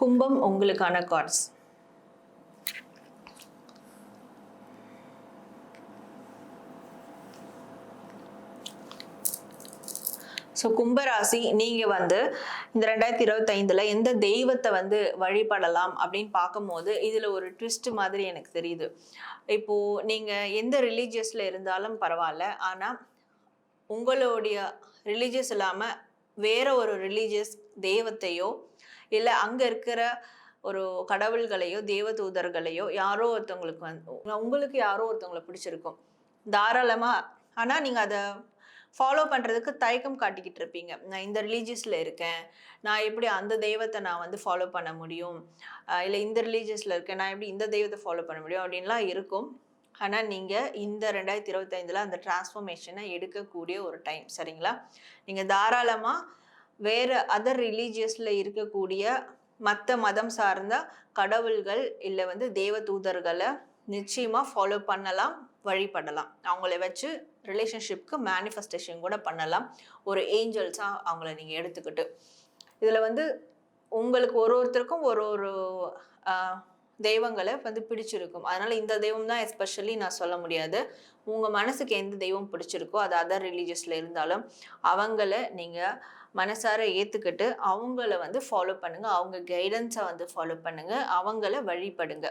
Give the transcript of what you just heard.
கும்பம் உங்களுக்கான cards so கும்பராசி நீங்கள் வந்து இந்த ரெண்டாயிரத்தி இருபத்தைந்தில் எந்த தெய்வத்தை வந்து வழிபடலாம் அப்படின்னு பார்க்கும்போது இதில் ஒரு ட்விஸ்ட் மாதிரி எனக்கு தெரியுது. இப்போது நீங்கள் எந்த ரிலீஜியஸில் இருந்தாலும் பரவாயில்ல ஆனால் உங்களுடைய ரிலீஜியஸ் இல்லாமல் வேற ஒரு ரிலீஜியஸ் தெய்வத்தையோ இல்லை அங்கே இருக்கிற ஒரு கடவுள்களையோ தேவதூதர்களையோ யாரோ ஒருத்தவங்களுக்கு வந்து உங்களுக்கு யாரோ ஒருத்தவங்களை பிடிச்சிருக்கும். தாராளமாக ஆனால் நீங்கள் அதை ஃபாலோ பண்ணுறதுக்கு தயக்கம் காட்டிக்கிட்டு இருப்பீங்க. நான் இந்த ரிலீஜியஸில் இருக்கேன். நான் எப்படி அந்த தெய்வத்தை நான் வந்து ஃபாலோ பண்ண முடியும்? இல்லை இந்த ரிலீஜியஸில் இருக்கேன். நான் எப்படி இந்த தெய்வத்தை ஃபாலோ பண்ண முடியும்? அப்படின்லாம் இருக்கும். ஆனால் நீங்கள் இந்த ரெண்டாயிரத்தி இருபத்தைந்தில் அந்த டிரான்ஸ்ஃபர்மேஷனை எடுக்கக்கூடிய ஒரு டைம் சரிங்களா? நீங்கள் தாராளமாக வேறு அதர் ரிலீஜியஸில் இருக்கக்கூடிய மற்ற மதம் சார்ந்த கடவுள்கள் இல்லை வந்து தேவ தூதர்களை நிச்சயமாக ஃபாலோ பண்ணலாம் வழிபடலாம். அவங்கள வச்சு ரிலேஷன்ஷிப்க்கு மேனிஃபெஸ்டேஷன் கூட பண்ணலாம். ஒரு ஏஞ்சல்ஸாக அவங்கள நீங்கள் எடுத்துக்கிட்டு. இதில் வந்து உங்களுக்கு ஒரு ஒருத்தருக்கும் ஒரு ஒரு தெய்வங்களை வந்து பிடிச்சிருக்கும். அதனால இந்த தெய்வம் தான் எஸ்பெஷலி நான் சொல்ல முடியாது. உங்கள் மனசுக்கு எந்த தெய்வம் பிடிச்சிருக்கோ அது அதர் ரிலீஜியஸில் இருந்தாலும் அவங்கள நீங்கள் மனசார ஏற்றுக்கிட்டு அவங்கள வந்து ஃபாலோ பண்ணுங்கள் அவங்க கைடன்ஸை வந்து ஃபாலோ பண்ணுங்கள் அவங்கள வழிபடுங்க.